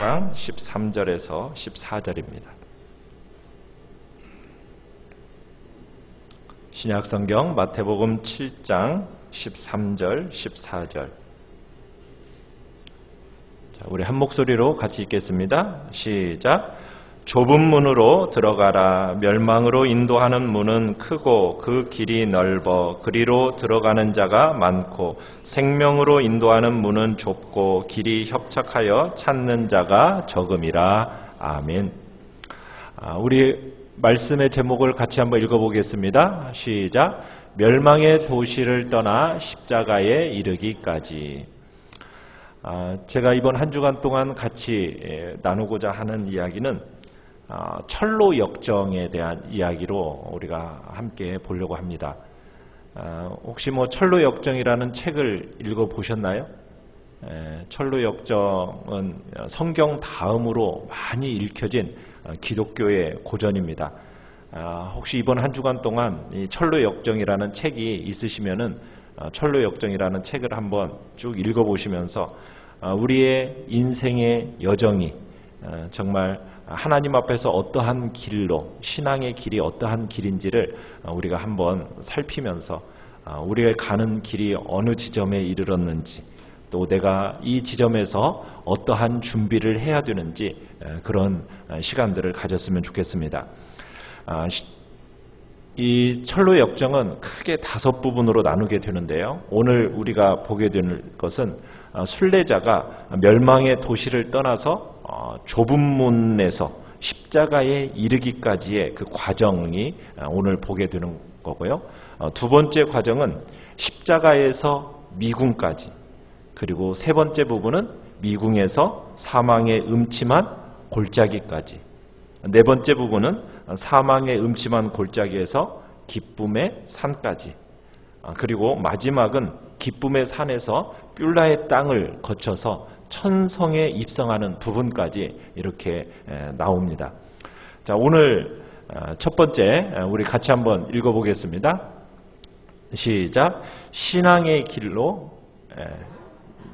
장 13절에서 14절입니다. 신약 성경 마태복음 7장 13절 14절 자, 우리 한 목소리로 같이 읽겠습니다. 시작. 좁은 문으로 들어가라. 멸망으로 인도하는 문은 크고 그 길이 넓어 그리로 들어가는 자가 많고 생명으로 인도하는 문은 좁고 길이 협착하여 찾는 자가 적음이라. 아멘. 아, 우리 말씀의 제목을 같이 한번 읽어보겠습니다. 시작. 멸망의 도시를 떠나 십자가에 이르기까지. 아, 제가 이번 한 주간 동안 같이 예, 나누고자 하는 이야기는 아, 철로 역정에 대한 이야기로 우리가 함께 보려고 합니다. 아, 혹시 뭐 철로 역정이라는 책을 읽어 보셨나요? 에, 철로 역정은 성경 다음으로 많이 읽혀진 어, 기독교의 고전입니다. 아, 혹시 이번 한 주간 동안 이 철로 역정이라는 책이 있으시면은 어, 철로 역정이라는 책을 한번 쭉 읽어 보시면서 어, 우리의 인생의 여정이 어, 정말 하나님 앞에서 어떠한 길로 신앙의 길이 어떠한 길인지를 어, 우리가 한번 살피면서 어, 우리가 가는 길이 어느 지점에 이르렀는지 또 내가 이 지점에서 어떠한 준비를 해야 되는지 에, 그런 어, 시간들을 가졌으면 좋겠습니다. 아, 시- 이 철로 역정은 크게 다섯 부분으로 나누게 되는데요. 오늘 우리가 보게 되는 것은 어, 순례자가 멸망의 도시를 떠나서 어, 좁은 문에서 십자가에 이르기까지의 그 과정이 어, 오늘 보게 되는 거고요. 어, 두 번째 과정은 십자가에서 미궁까지 그리고 세 번째 부분은 미궁에서 사망의 음침한 골짜기까지 네 번째 부분은 사망의 음침한 골짜기에서 기쁨의 산까지. 아, 그리고 마지막은 기쁨의 산에서 뷸라의 땅을 거쳐서 천성에 입성하는 부분까지 이렇게 에, 나옵니다. 자, 오늘 아, 첫 번째 에, 우리 같이 한번 읽어보겠습니다. 시작. 신앙의 길로 에,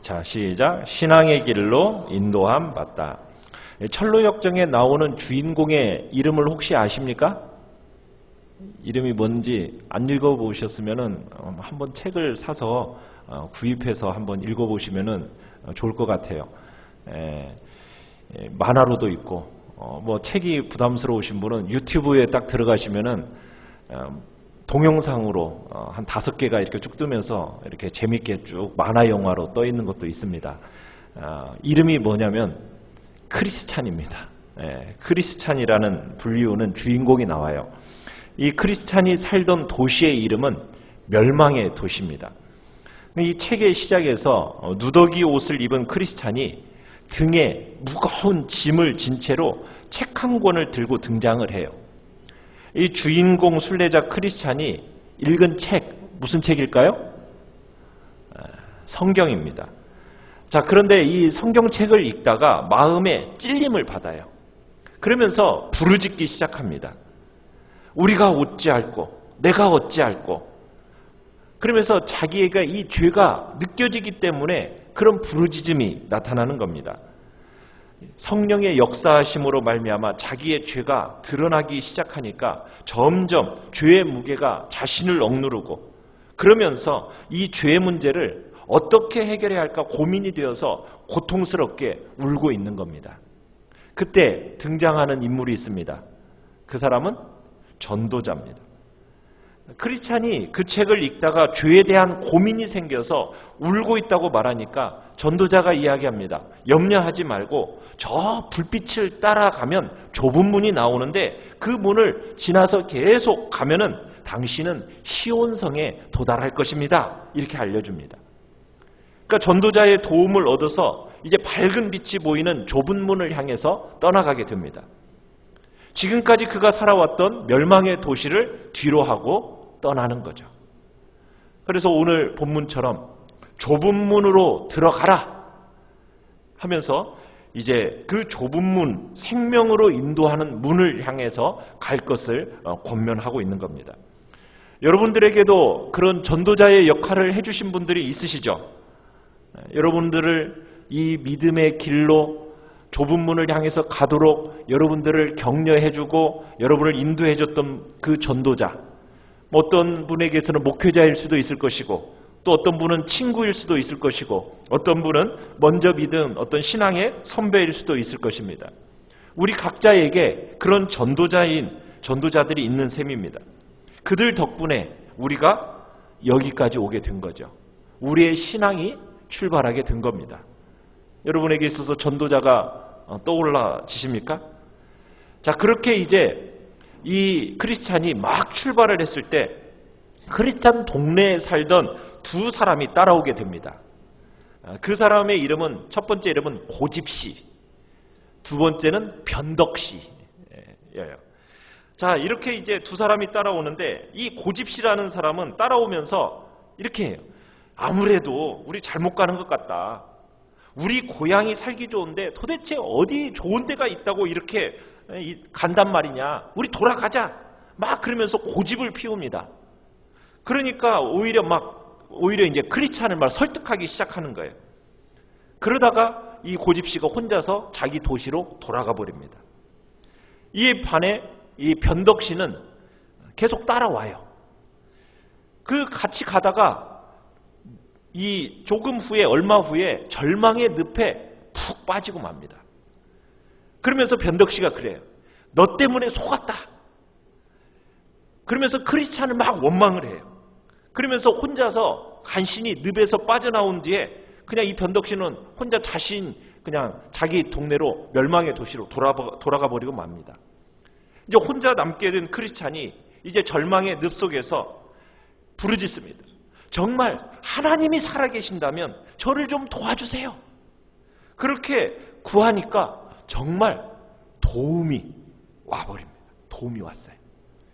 자, 시작. 신앙의 길로 인도함 받다. 철로 역정에 나오는 주인공의 이름을 혹시 아십니까? 이름이 뭔지 안 읽어보셨으면은 어, 한번 책을 사서 어, 구입해서 한번 읽어보시면은 어, 좋을 것 같아요. 에, 에, 만화로도 있고 어, 뭐 책이 부담스러우신 분은 유튜브에 딱 들어가시면은 어, 동영상으로 어, 한 다섯 개가 이렇게 쭉 뜨면서 이렇게 재밌게 쭉 만화 영화로 떠 있는 것도 있습니다. 아, 이름이 뭐냐면 크리스찬입니다. 예, 크리스찬이라는 불리우는 주인공이 나와요. 이 크리스찬이 살던 도시의 이름은 멸망의 도시입니다. 이 책의 시작에서 어, 누더기 옷을 입은 크리스찬이 등에 무거운 짐을 진 채로 책 한 권을 들고 등장을 해요. 이 주인공 순례자 크리스찬이 읽은 책 무슨 책일까요? 아, 성경입니다. 자, 그런데 이 성경책을 읽다가 마음에 찔림을 받아요. 그러면서 부르짖기 시작합니다. 우리가 어찌할꼬, 내가 어찌할꼬. 그러면서 자기가 이 죄가 느껴지기 때문에 그런 부르짖음이 나타나는 겁니다. 성령의 역사하심으로 말미암아 자기의 죄가 드러나기 시작하니까 점점 죄의 무게가 자신을 억누르고 그러면서 이 죄의 문제를 어떻게 해결해야 할까 고민이 되어서 고통스럽게 울고 있는 겁니다. 그때 등장하는 인물이 있습니다. 그 사람은 전도자입니다. 크리스찬이 그 책을 읽다가 죄에 대한 고민이 생겨서 울고 있다고 말하니까 전도자가 이야기합니다. 염려하지 말고 저 불빛을 따라가면 좁은 문이 나오는데 그 문을 지나서 계속 가면은 당신은 시온성에 도달할 것입니다. 이렇게 알려줍니다. 그러니까 전도자의 도움을 얻어서 이제 밝은 빛이 보이는 좁은 문을 향해서 떠나가게 됩니다. 지금까지 그가 살아왔던 멸망의 도시를 뒤로 하고 떠나는 거죠. 그래서 오늘 본문처럼 좁은 문으로 들어가라 하면서 이제 그 좁은 문, 생명으로 인도하는 문을 향해서 갈 것을 어, 권면하고 있는 겁니다. 여러분들에게도 그런 전도자의 역할을 해주신 분들이 있으시죠? 여러분들을 이 믿음의 길로 좁은 문을 향해서 가도록 여러분들을 격려해주고 여러분을 인도해줬던 그 전도자. 뭐 어떤 분에게서는 목회자일 수도 있을 것이고 또 어떤 분은 친구일 수도 있을 것이고 어떤 분은 먼저 믿은 어떤 신앙의 선배일 수도 있을 것입니다. 우리 각자에게 그런 전도자인 전도자들이 있는 셈입니다. 그들 덕분에 우리가 여기까지 오게 된 거죠. 우리의 신앙이 출발하게 된 겁니다. 여러분에게 있어서 전도자가 어, 떠올라지십니까? 자, 그렇게 이제 이 크리스찬이 막 출발을 했을 때 크리스찬 동네에 살던 두 사람이 따라오게 됩니다. 아, 그 사람의 이름은 첫 번째 이름은 고집씨, 두 번째는 변덕씨예요. 자, 이렇게 이제 두 사람이 따라오는데 이 고집씨라는 사람은 따라오면서 이렇게 해요. 아무래도 우리 잘못 가는 것 같다. 우리 고향이 살기 좋은데 도대체 어디 좋은 데가 있다고 이렇게 간단 말이냐. 우리 돌아가자. 막 그러면서 고집을 피웁니다. 그러니까 오히려 막 오히려 이제 크리스찬을 막 설득하기 시작하는 거예요. 그러다가 이 고집 씨가 혼자서 자기 도시로 돌아가 버립니다. 이에 반해 이 변덕 씨는 계속 따라와요. 그 같이 가다가 이 조금 후에 얼마 후에 절망의 늪에 푹 빠지고 맙니다. 그러면서 변덕 씨가 그래요. 너 때문에 속았다. 그러면서 크리스찬을 막 원망을 해요. 그러면서 혼자서 간신히 늪에서 빠져나온 뒤에 그냥 이 변덕 씨는 혼자 자신 그냥 자기 동네로 멸망의 도시로 돌아가, 버리고 맙니다. 이제 혼자 남게 된 크리스찬이 이제 절망의 늪 속에서 부르짖습니다. 정말 하나님이 살아계신다면 저를 좀 도와주세요. 그렇게 구하니까 정말 도움이 와버립니다. 도움이 왔어요.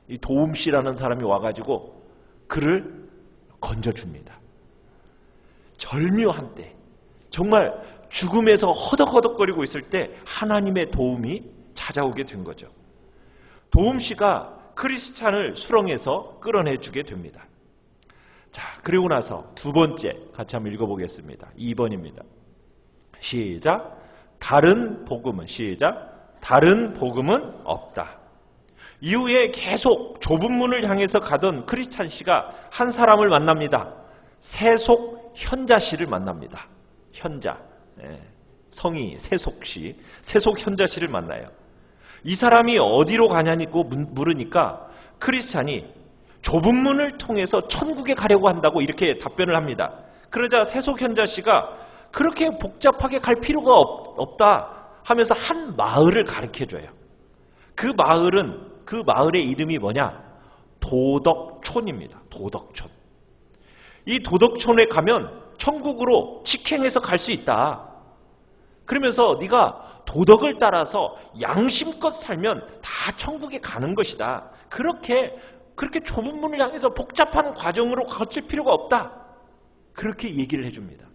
이 도움씨라는 사람이 와가지고 그를 건져줍니다. 절묘한 때, 정말 죽음에서 허덕허덕거리고 있을 때 하나님의 도움이 찾아오게 된 거죠. 도움씨가 크리스찬을 수렁에서 끌어내주게 됩니다. 자, 그리고 나서 두 번째 같이 한번 읽어보겠습니다. 2번입니다. 시작. 다른 복음은 시작. 다른 복음은 없다. 이후에 계속 좁은 문을 향해서 가던 크리스찬 씨가 한 사람을 만납니다. 세속 현자 씨를 만납니다. 현자. 예, 성이 세속 씨. 세속 현자 씨를 만나요. 이 사람이 어디로 가냐고 물으니까 크리스찬이 좁은 문을 통해서 천국에 가려고 한다고 이렇게 답변을 합니다. 그러자 세속현자 씨가 그렇게 복잡하게 갈 필요가 없, 다 하면서 한 마을을 가르쳐 줘요. 그 마을은 그 마을의 이름이 뭐냐? 도덕촌입니다. 도덕촌. 이 도덕촌에 가면 천국으로 직행해서 갈 수 있다. 그러면서 네가 도덕을 따라서 양심껏 살면 다 천국에 가는 것이다. 그렇게 그렇게 좁은 문을 향해서 복잡한 과정으로 거칠 필요가 없다. 그렇게 얘기를 해줍니다.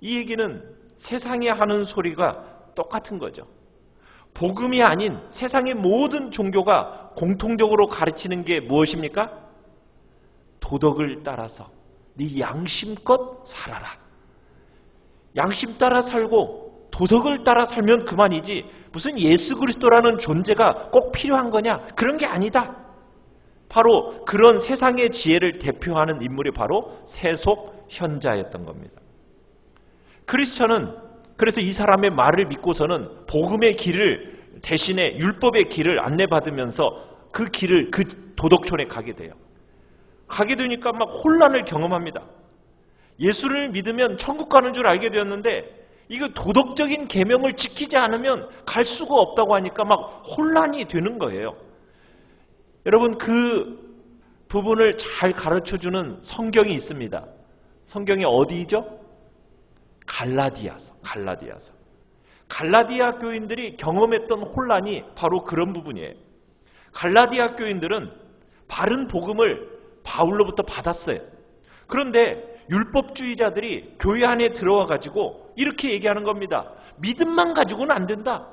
이 얘기는 세상에 하는 소리가 똑같은 거죠. 복음이 아닌 세상의 모든 종교가 공통적으로 가르치는 게 무엇입니까? 도덕을 따라서 네 양심껏 살아라. 양심 따라 살고 도덕을 따라 살면 그만이지 무슨 예수 그리스도라는 존재가 꼭 필요한 거냐? 그런 게 아니다. 바로 그런 세상의 지혜를 대표하는 인물이 바로 세속 현자였던 겁니다. 크리스천은 그래서 이 사람의 말을 믿고서는 복음의 길을 대신에 율법의 길을 안내받으면서 그 길을 그 도덕촌에 가게 돼요. 가게 되니까 막 혼란을 경험합니다. 예수를 믿으면 천국 가는 줄 알게 되었는데 이거 도덕적인 계명을 지키지 않으면 갈 수가 없다고 하니까 막 혼란이 되는 거예요. 여러분 그 부분을 잘 가르쳐 주는 성경이 있습니다. 성경이 어디죠? 갈라디아서. 갈라디아서. 갈라디아 교인들이 경험했던 혼란이 바로 그런 부분이에요. 갈라디아 교인들은 바른 복음을 바울로부터 받았어요. 그런데 율법주의자들이 교회 안에 들어와 가지고 이렇게 얘기하는 겁니다. 믿음만 가지고는 안 된다.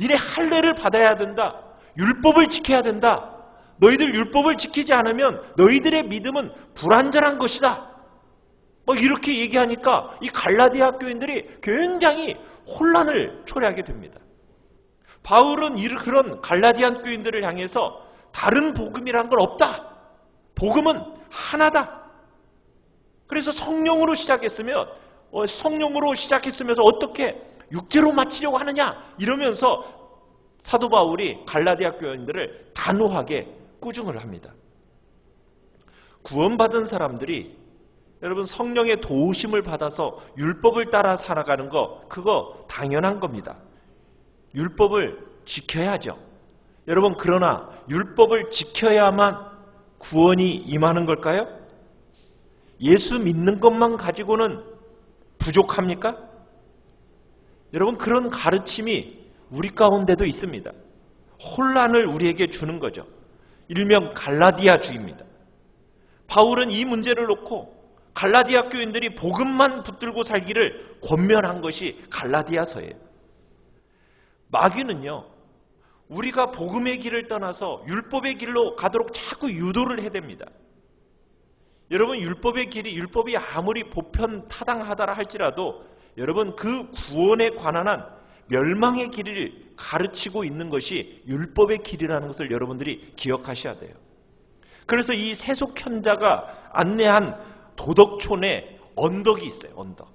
니네 할례를 받아야 된다. 율법을 지켜야 된다. 너희들 율법을 지키지 않으면 너희들의 믿음은 불완전한 것이다. 뭐 이렇게 얘기하니까 이 갈라디아 교인들이 굉장히 혼란을 초래하게 됩니다. 바울은 이 그런 갈라디안 교인들을 향해서 다른 복음이란 건 없다. 복음은 하나다. 그래서 성령으로 시작했으면 어, 성령으로 시작했으면서 어떻게 육체로 마치려고 하느냐 이러면서 사도 바울이 갈라디아 교인들을 단호하게 꾸중을 합니다. 구원받은 사람들이 여러분 성령의 도우심을 받아서 율법을 따라 살아가는 거 그거 당연한 겁니다. 율법을 지켜야죠. 여러분 그러나 율법을 지켜야만 구원이 임하는 걸까요? 예수 믿는 것만 가지고는 부족합니까? 여러분 그런 가르침이 우리 가운데도 있습니다. 혼란을 우리에게 주는 거죠. 일명 갈라디아주의입니다. 바울은 이 문제를 놓고 갈라디아 교인들이 복음만 붙들고 살기를 권면한 것이 갈라디아서예요. 마귀는요. 우리가 복음의 길을 떠나서 율법의 길로 가도록 자꾸 유도를 해댑니다. 여러분 율법의 길이 율법이 아무리 보편 타당하다라 할지라도 여러분 그 구원에 관한 한 멸망의 길을 가르치고 있는 것이 율법의 길이라는 것을 여러분들이 기억하셔야 돼요. 그래서 이 세속 현자가 안내한 도덕촌에 언덕이 있어요. 언덕.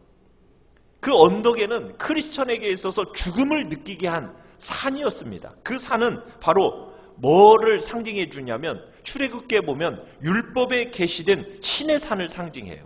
그 언덕에는 크리스천에게 있어서 죽음을 느끼게 한 산이었습니다. 그 산은 바로 뭐를 상징해 주냐면 출애굽기에 보면 율법에 계시된 신의 산을 상징해요.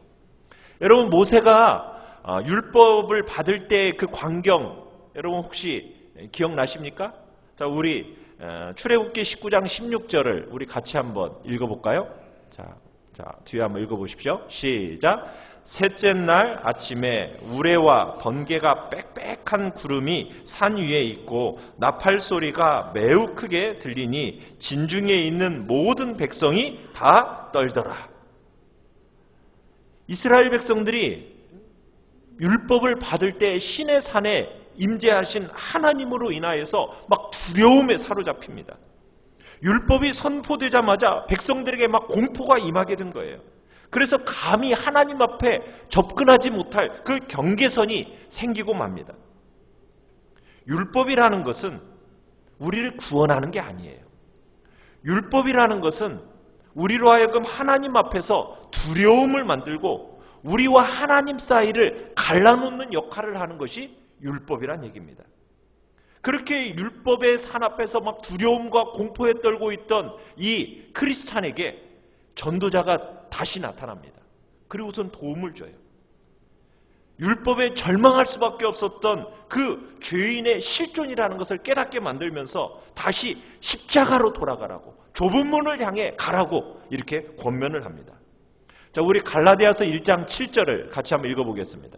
여러분 모세가 아, 율법을 받을 때 그 광경 여러분 혹시 기억나십니까? 자, 우리 어, 출애굽기 19장 16절을 우리 같이 한번 읽어볼까요? 자, 자 뒤에 한번 읽어보십시오. 시작. 셋째 날 아침에 우레와 번개가 빽빽한 구름이 산 위에 있고 나팔 소리가 매우 크게 들리니 진중에 있는 모든 백성이 다 떨더라. 이스라엘 백성들이 율법을 받을 때 신의 산에 임재하신 하나님으로 인하여서 막 두려움에 사로잡힙니다. 율법이 선포되자마자 백성들에게 막 공포가 임하게 된 거예요. 그래서 감히 하나님 앞에 접근하지 못할 그 경계선이 생기고 맙니다. 율법이라는 것은 우리를 구원하는 게 아니에요. 율법이라는 것은 우리로 하여금 하나님 앞에서 두려움을 만들고 우리와 하나님 사이를 갈라놓는 역할을 하는 것이 율법이란 얘기입니다. 그렇게 율법의 산 앞에서 막 두려움과 공포에 떨고 있던 이 크리스찬에게 전도자가 다시 나타납니다. 그리고선 도움을 줘요. 율법에 절망할 수밖에 없었던 그 죄인의 실존이라는 것을 깨닫게 만들면서 다시 십자가로 돌아가라고 좁은 문을 향해 가라고 이렇게 권면을 합니다. 자, 우리 갈라디아서 1장 7절을 같이 한번 읽어보겠습니다.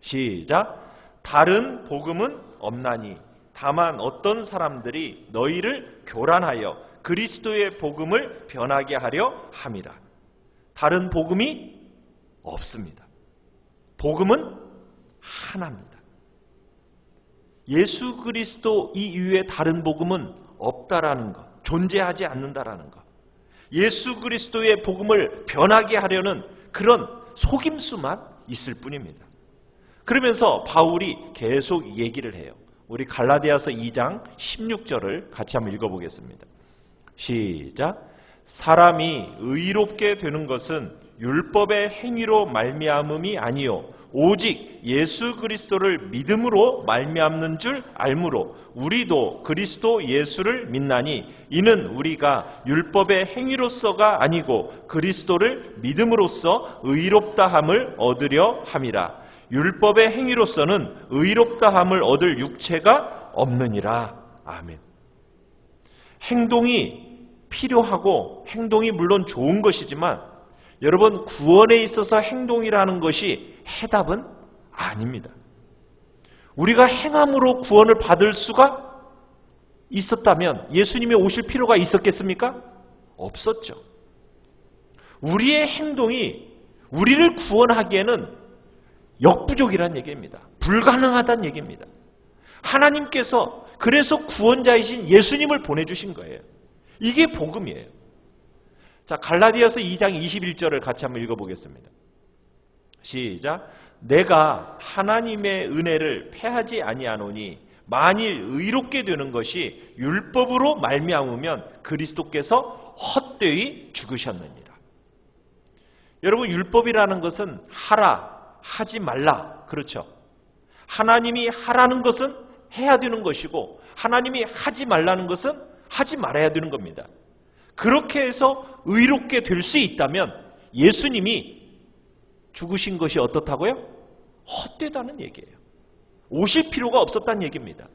시작. 다른 복음은 없나니 다만 어떤 사람들이 너희를 교란하여 그리스도의 복음을 변하게 하려 함이라. 다른 복음이 없습니다. 복음은 하나입니다. 예수 그리스도 이외에 다른 복음은 없다라는 것, 존재하지 않는다라는 것. 예수 그리스도의 복음을 변하게 하려는 그런 속임수만 있을 뿐입니다. 그러면서 바울이 계속 얘기를 해요. 우리 갈라디아서 2장 16절을 같이 한번 읽어보겠습니다. 시작. 사람이 의롭게 되는 것은 율법의 행위로 말미암음이 아니요 오직 예수 그리스도를 믿음으로 말미암는 줄 알므로 우리도 그리스도 예수를 믿나니 이는 우리가 율법의 행위로서가 아니고 그리스도를 믿음으로써 의롭다함을 얻으려 함이라 율법의 행위로서는 의롭다함을 얻을 육체가 없느니라 아멘 행동이 필요하고 행동이 물론 좋은 것이지만 여러분 구원에 있어서 행동이라는 것이 해답은 아닙니다. 우리가 행함으로 구원을 받을 수가 있었다면 예수님이 오실 필요가 있었겠습니까? 없었죠. 우리의 행동이 우리를 구원하기에는 역부족이란 얘기입니다. 불가능하다는 얘기입니다. 하나님께서 그래서 구원자이신 예수님을 보내주신 거예요. 이게 복음이에요. 자, 갈라디아서 2장 21절을 같이 한번 읽어보겠습니다. 시작. 내가 하나님의 은혜를 패하지 아니하노니 만일 의롭게 되는 것이 율법으로 말미암으면 그리스도께서 헛되이 죽으셨느니라. 여러분 율법이라는 것은 하라 하지 말라 그렇죠. 하나님이 하라는 것은 해야 되는 것이고 하나님이 하지 말라는 것은 하지 말아야 되는 겁니다. 그렇게 해서 의롭게 될 수 있다면 예수님이 죽으신 것이 어떻다고요? 헛되다는 얘기예요. 오실 필요가 없었다는 얘기입니다.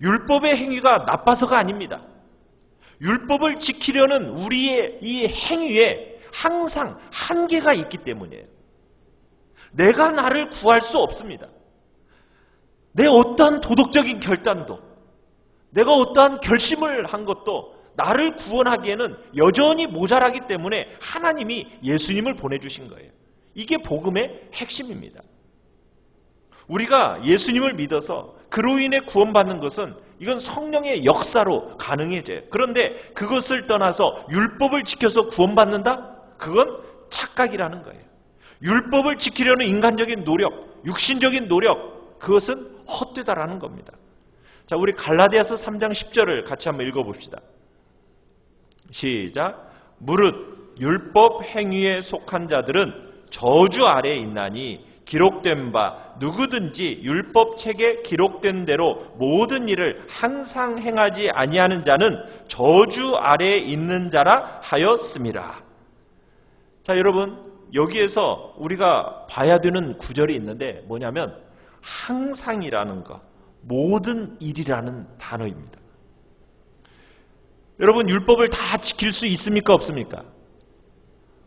율법의 행위가 나빠서가 아닙니다. 율법을 지키려는 우리의 이 행위에 항상 한계가 있기 때문이에요. 내가 나를 구할 수 없습니다. 내 어떠한 도덕적인 결단도, 내가 어떠한 결심을 한 것도 나를 구원하기에는 여전히 모자라기 때문에 하나님이 예수님을 보내주신 거예요. 이게 복음의 핵심입니다. 우리가 예수님을 믿어서 그로 인해 구원받는 것은 이건 성령의 역사로 가능해져요. 그런데 그것을 떠나서 율법을 지켜서 구원받는다? 그건 착각이라는 거예요. 율법을 지키려는 인간적인 노력, 육신적인 노력, 그것은 헛되다라는 겁니다. 자, 우리 갈라디아서 3장 10절을 같이 한번 읽어봅시다. 시작. 무릇 율법 행위에 속한 자들은 저주 아래에 있나니 기록된 바 누구든지 율법 책에 기록된 대로 모든 일을 항상 행하지 아니하는 자는 저주 아래에 있는 자라 하였습니다. 자, 여러분 여기에서 우리가 봐야 되는 구절이 있는데 뭐냐면 항상이라는 것, 모든 일이라는 단어입니다. 여러분 율법을 다 지킬 수 있습니까 없습니까?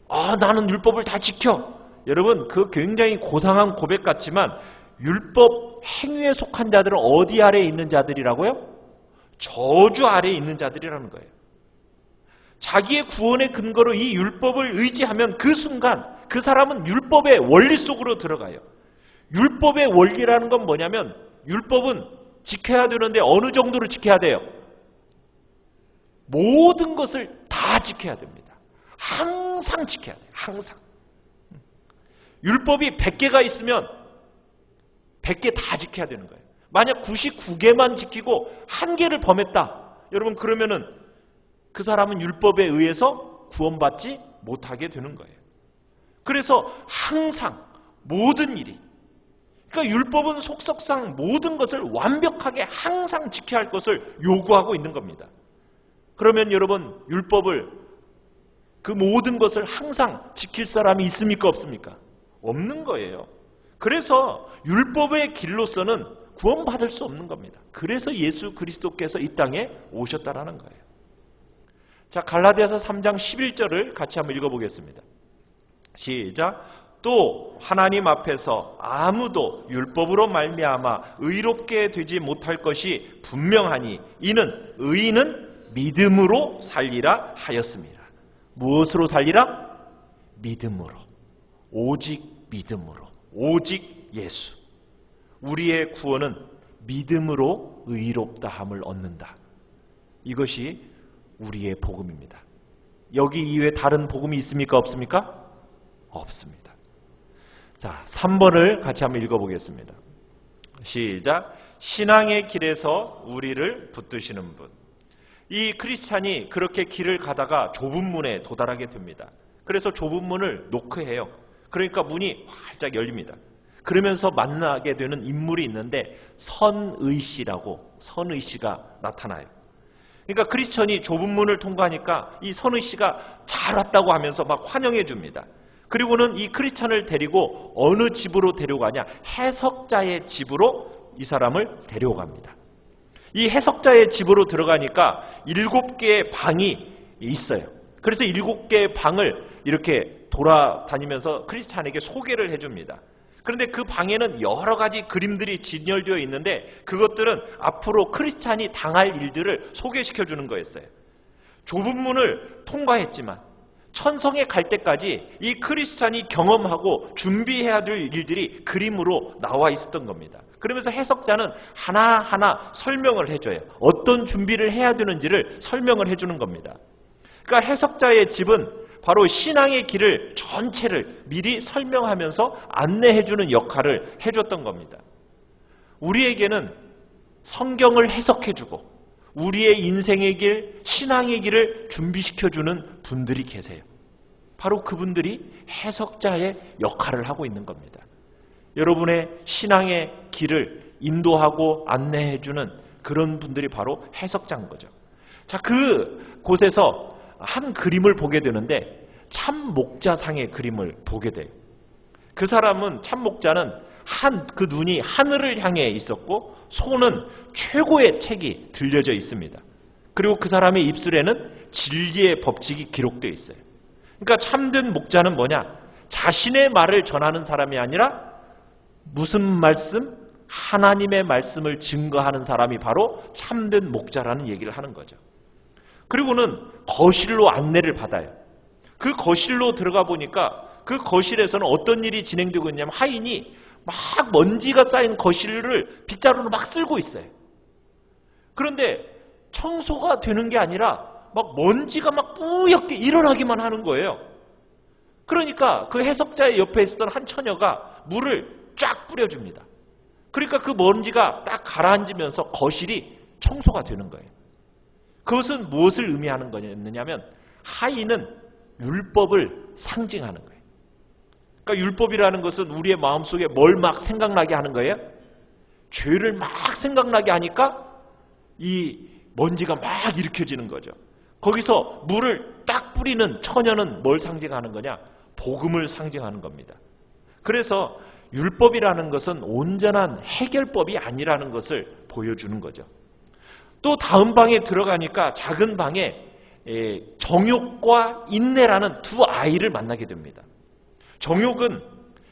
아, 나는 율법을 다 지켜. 여러분 그 굉장히 고상한 고백 같지만 율법 행위에 속한 자들은 어디 아래에 있는 자들이라고요? 저주 아래에 있는 자들이라는 거예요. 자기의 구원의 근거로 이 율법을 의지하면 그 순간 그 사람은 율법의 원리 속으로 들어가요. 율법의 원리라는 건 뭐냐면 율법은 지켜야 되는데 어느 정도로 지켜야 돼요? 모든 것을 다 지켜야 됩니다. 항상 지켜야 돼요. 항상. 율법이 100개가 있으면 100개 다 지켜야 되는 거예요. 만약 99개만 지키고 한 개를 범했다. 여러분 그러면은 그 사람은 율법에 의해서 구원받지 못하게 되는 거예요. 그래서 항상 모든 일이 그러니까 율법은 속성상 모든 것을 완벽하게 항상 지켜야 할 것을 요구하고 있는 겁니다. 그러면 여러분 율법을 그 모든 것을 항상 지킬 사람이 있습니까 없습니까? 없는 거예요. 그래서 율법의 길로서는 구원받을 수 없는 겁니다. 그래서 예수 그리스도께서 이 땅에 오셨다라는 거예요. 자, 갈라디아서 3장 11절을 같이 한번 읽어보겠습니다. 시작. 또 하나님 앞에서 아무도 율법으로 말미암아 의롭게 되지 못할 것이 분명하니 이는 의인은 믿음으로 살리라 하였습니다. 무엇으로 살리라? 믿음으로. 오직 믿음으로. 오직 예수. 우리의 구원은 믿음으로 의롭다함을 얻는다. 이것이 우리의 복음입니다. 여기 이외에 다른 복음이 있습니까? 없습니까? 없습니다. 자, 3번을 같이 한번 읽어보겠습니다. 시작. 신앙의 길에서 우리를 붙드시는 분. 이 크리스찬이 그렇게 길을 가다가 좁은 문에 도달하게 됩니다. 그래서 좁은 문을 노크해요. 그러니까 문이 활짝 열립니다. 그러면서 만나게 되는 인물이 있는데 선의 씨라고 선의 씨가 나타나요. 그러니까 크리스천이 좁은 문을 통과하니까 이 선의 씨가 잘 왔다고 하면서 막 환영해 줍니다. 그리고는 이 크리스천을 데리고 어느 집으로 데려가냐? 해석자의 집으로 이 사람을 데려갑니다. 이 해석자의 집으로 들어가니까 일곱 개의 방이 있어요. 그래서 일곱 개의 방을 이렇게 돌아다니면서 크리스찬에게 소개를 해줍니다. 그런데 그 방에는 여러 가지 그림들이 진열되어 있는데 그것들은 앞으로 크리스찬이 당할 일들을 소개시켜 주는 거였어요. 좁은 문을 통과했지만 천성에 갈 때까지 이 크리스찬이 경험하고 준비해야 될 일들이 그림으로 나와 있었던 겁니다. 그러면서 해석자는 하나하나 설명을 해줘요. 어떤 준비를 해야 되는지를 설명을 해주는 겁니다. 그러니까 해석자의 집은 바로 신앙의 길을 전체를 미리 설명하면서 안내해주는 역할을 해줬던 겁니다. 우리에게는 성경을 해석해주고 우리의 인생의 길, 신앙의 길을 준비시켜주는 분들이 계세요. 바로 그분들이 해석자의 역할을 하고 있는 겁니다. 여러분의 신앙의 길을 인도하고 안내해주는 그런 분들이 바로 해석자인 거죠. 자, 그 곳에서 한 그림을 보게 되는데 참 목자상의 그림을 보게 돼요. 그 사람은 참 목자는 한 그 눈이 하늘을 향해 있었고 손은 최고의 책이 들려져 있습니다. 그리고 그 사람의 입술에는 진리의 법칙이 기록되어 있어요. 그러니까 참된 목자는 뭐냐? 자신의 말을 전하는 사람이 아니라 무슨 말씀? 하나님의 말씀을 증거하는 사람이 바로 참된 목자라는 얘기를 하는 거죠. 그리고는 거실로 안내를 받아요. 그 거실로 들어가 보니까 그 거실에서는 어떤 일이 진행되고 있냐면 하인이 막 먼지가 쌓인 거실을 빗자루로 막 쓸고 있어요. 그런데 청소가 되는 게 아니라 막 먼지가 막 뿌옇게 일어나기만 하는 거예요. 그러니까 그 해석자의 옆에 있었던 한 처녀가 물을 쫙 뿌려줍니다. 그러니까 그 먼지가 딱 가라앉으면서 거실이 청소가 되는 거예요. 그것은 무엇을 의미하는 거냐면 하인은 율법을 상징하는 거예요. 그러니까 율법이라는 것은 우리의 마음속에 뭘 막 생각나게 하는 거예요? 죄를 막 생각나게 하니까 이 먼지가 막 일으켜지는 거죠. 거기서 물을 딱 뿌리는 처녀는 뭘 상징하는 거냐? 복음을 상징하는 겁니다. 그래서 율법이라는 것은 온전한 해결법이 아니라는 것을 보여주는 거죠. 또 다음 방에 들어가니까 작은 방에 정욕과 인내라는 두 아이를 만나게 됩니다. 정욕은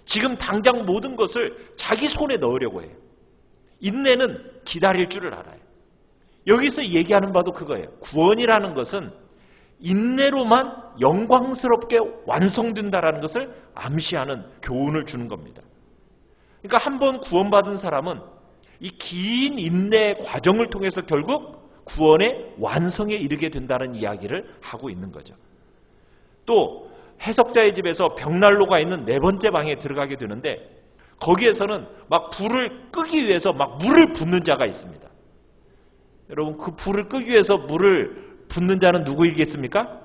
지금 당장 모든 것을 자기 손에 넣으려고 해요. 인내는 기다릴 줄을 알아요. 여기서 얘기하는 바도 그거예요. 구원이라는 것은 인내로만 영광스럽게 완성된다라는 것을 암시하는 교훈을 주는 겁니다. 그러니까 한 번 구원받은 사람은 이 긴 인내 과정을 통해서 결국 구원의 완성에 이르게 된다는 이야기를 하고 있는 거죠. 또 해석자의 집에서 벽난로가 있는 네 번째 방에 들어가게 되는데 거기에서는 막 불을 끄기 위해서 막 물을 붓는 자가 있습니다. 여러분 그 불을 끄기 위해서 물을 붓는 자는 누구이겠습니까?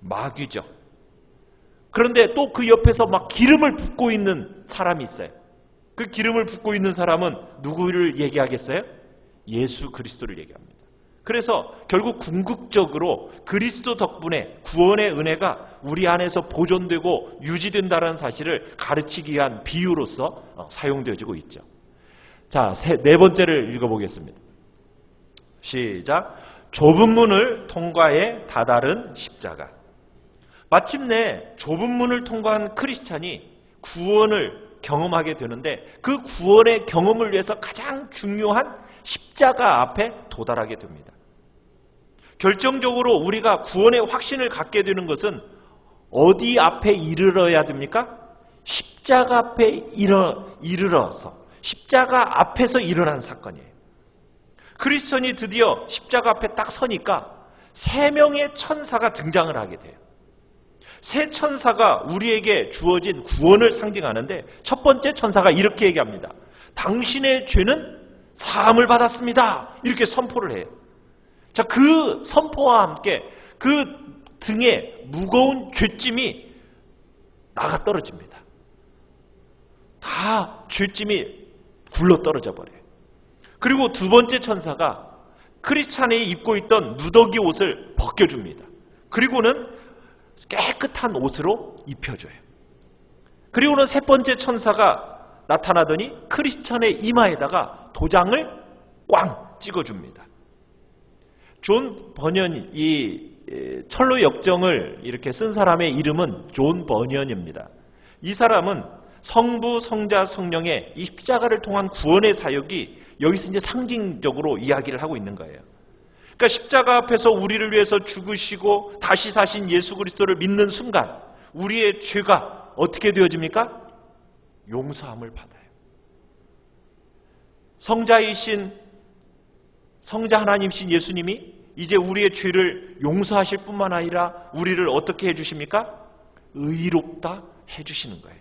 마귀죠. 그런데 또 그 옆에서 막 기름을 붓고 있는 사람이 있어요. 그 기름을 붓고 있는 사람은 누구를 얘기하겠어요? 예수 그리스도를 얘기합니다. 그래서 결국 궁극적으로 그리스도 덕분에 구원의 은혜가 우리 안에서 보존되고 유지된다는 사실을 가르치기 위한 비유로서 어, 사용되어지고 있죠. 자, 세, 네 번째를 읽어보겠습니다. 시작. 좁은 문을 통과해 다다른 십자가. 마침내 좁은 문을 통과한 크리스찬이 구원을 경험하게 되는데 그 구원의 경험을 위해서 가장 중요한 십자가 앞에 도달하게 됩니다. 결정적으로 우리가 구원의 확신을 갖게 되는 것은 어디 앞에 이르러야 됩니까? 십자가 앞에 이르, 이르러서 십자가 앞에서 일어난 사건이에요. 크리스천이 드디어 십자가 앞에 딱 서니까 세 명의 천사가 등장을 하게 돼요. 세 천사가 우리에게 주어진 구원을 상징하는데 첫 번째 천사가 이렇게 얘기합니다. 당신의 죄는 사함을 받았습니다. 이렇게 선포를 해요. 자, 그 선포와 함께 그 등에 무거운 죄짐이 나가 떨어집니다. 다 죄짐이 굴러 떨어져 버려요. 그리고 두 번째 천사가 크리스찬이 입고 있던 누더기 옷을 벗겨줍니다. 그리고는 깨끗한 옷으로 입혀줘요. 그리고는 세 번째 천사가 나타나더니 크리스천의 이마에다가 도장을 꽝 찍어줍니다. 존 버년이 이 철로 역정을 이렇게 쓴 사람의 이름은 존 버년입니다. 이 사람은 성부, 성자, 성령의 이 십자가를 통한 구원의 사역이 여기서 이제 상징적으로 이야기를 하고 있는 거예요. 그러니까 십자가 앞에서 우리를 위해서 죽으시고 다시 사신 예수 그리스도를 믿는 순간 우리의 죄가 어떻게 되어집니까? 용서함을 받아요. 성자이신 성자 하나님신 예수님이 이제 우리의 죄를 용서하실 뿐만 아니라 우리를 어떻게 해주십니까? 의롭다 해주시는 거예요.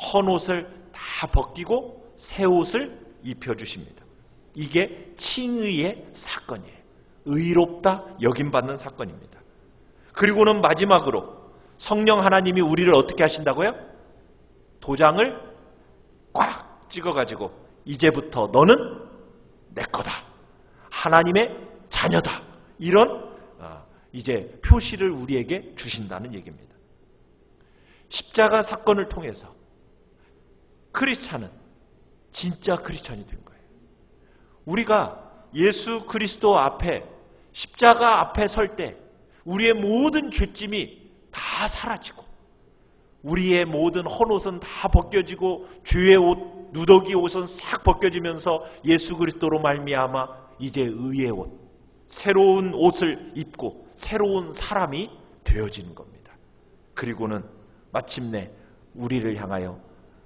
헌 옷을 다 벗기고 새 옷을 입혀주십니다. 이게 칭의의 사건이에요. 의롭다 여김받는 사건입니다. 그리고는 마지막으로 성령 하나님이 우리를 어떻게 하신다고요? 도장을 꽉 찍어가지고 이제부터 너는 내 거다. 하나님의 자녀다. 이런 어, 이제 표시를 우리에게 주신다는 얘기입니다. 십자가 사건을 통해서 크리스찬은 진짜 크리스찬이 된 거예요. 우리가 예수 그리스도 앞에 십자가 앞에 설 때 우리의 모든 죄짐이 다 사라지고 우리의 모든 헌옷은 다 벗겨지고 죄의 옷, 누더기 옷은 싹 벗겨지면서 예수 그리스도로 말미암아 이제 의의 옷, 새로운 옷을 입고 새로운 사람이 되어지는 겁니다. 그리고는 마침내 우리를 향하여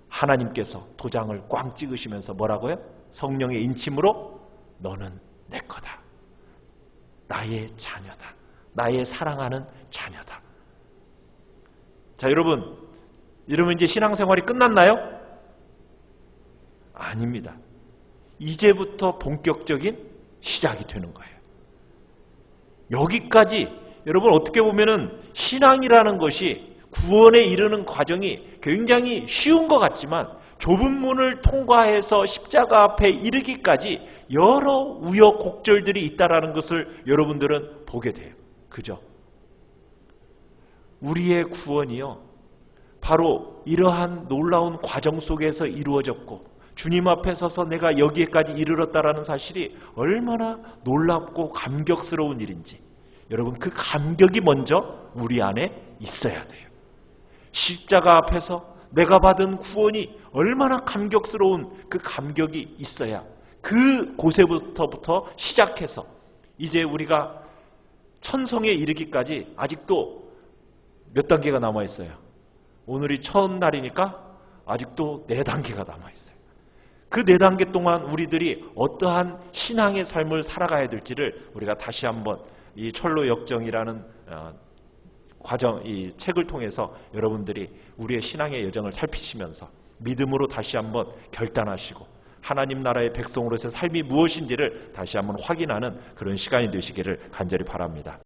하나님께서 도장을 꽝 찍으시면서 뭐라고요? 성령의 인침으로 너는 내 거다. 나의 자녀다. 나의 사랑하는 자녀다. 자, 여러분. 이러면 이제 신앙생활이 끝났나요? 아닙니다. 이제부터 본격적인 시작이 되는 거예요. 여기까지 여러분 어떻게 보면은 신앙이라는 것이 구원에 이르는 과정이 굉장히 쉬운 것 같지만 좁은 문을 통과해서 십자가 앞에 이르기까지 여러 우여곡절들이 있다라는 것을 여러분들은 보게 돼요. 그죠? 우리의 구원이요. 바로 이러한 놀라운 과정 속에서 이루어졌고 주님 앞에 서서 내가 여기에까지 이르렀다라는 사실이 얼마나 놀랍고 감격스러운 일인지 여러분 그 감격이 먼저 우리 안에 있어야 돼요. 십자가 앞에서 내가 받은 구원이 얼마나 감격스러운 그 감격이 있어야 그 곳에부터부터 시작해서 이제 우리가 천성에 이르기까지 아직도 몇 단계가 남아 있어요. 오늘이 첫날이니까 아직도 네 단계가 남아 있어요. 그 네 단계 동안 우리들이 어떠한 신앙의 삶을 살아가야 될지를 우리가 다시 한번 이 철로 역정이라는 어, 과정, 이 책을 통해서 여러분들이 우리의 신앙의 여정을 살피시면서 믿음으로 다시 한번 결단하시고 하나님 나라의 백성으로서의 삶이 무엇인지를 다시 한번 확인하는 그런 시간이 되시기를 간절히 바랍니다.